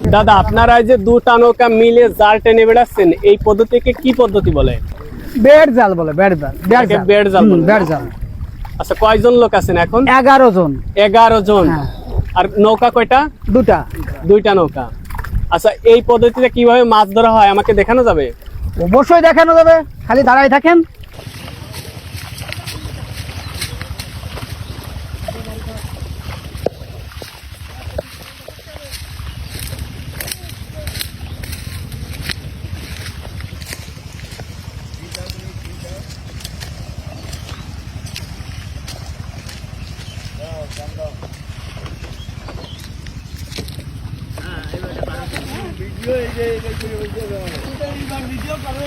দাদা আপনারা যে দুটা নৌকা মিলে জাল টেনে বেড়াচ্ছেন এই পদ্ধতিকে কি পদ্ধতি বলে? বেড জাল বলে বেড জাল বেড জাল। বেড় জাল আচ্ছা কয়জন লোক আছেন এখন? এগারো জন। এগারো জন। হ্যাঁ। আর নৌকা কয়টা? দুটা। দুইটা নৌকা। আচ্ছা এই পদ্ধতিতে কীভাবে মাছ ধরা হয় আমাকে দেখানো যাবে? অবশ্যই দেখানো যাবে। খালি দাঁড়াই থাকেন। এটা কি বাঁধবে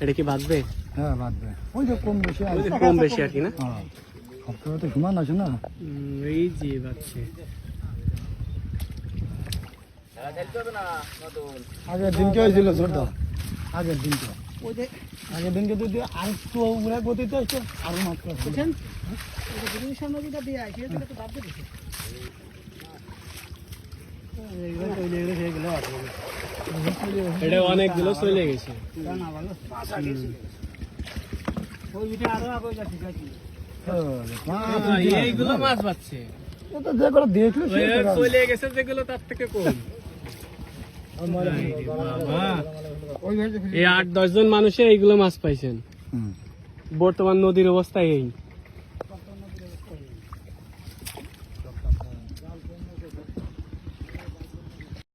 এটা কি বাঁধবে হ্যাঁ? বাদবে ওই যে কম বেশি ওই যে কম বেশি আর কি না? হ্যাঁ। তো সমান আছে না? এই যে বাচ্চা আগের দিনকে হয়েছিল ছোটটা আগের দিনকে। আগের দিনকে যদি আর একটু উড়ে গতিতে একটু আরও মাছ বুঝছেন? এটা অনেকগুলো চলে গেছে। এইগুলো মাছ পাচ্ছে যেগুলো দেখলে তো চলে গেছে যেগুলো তার থেকে কম। এই আট দশ জন মানুষে এইগুলো মাছ পাইছেন। বর্তমান নদীর অবস্থা এই।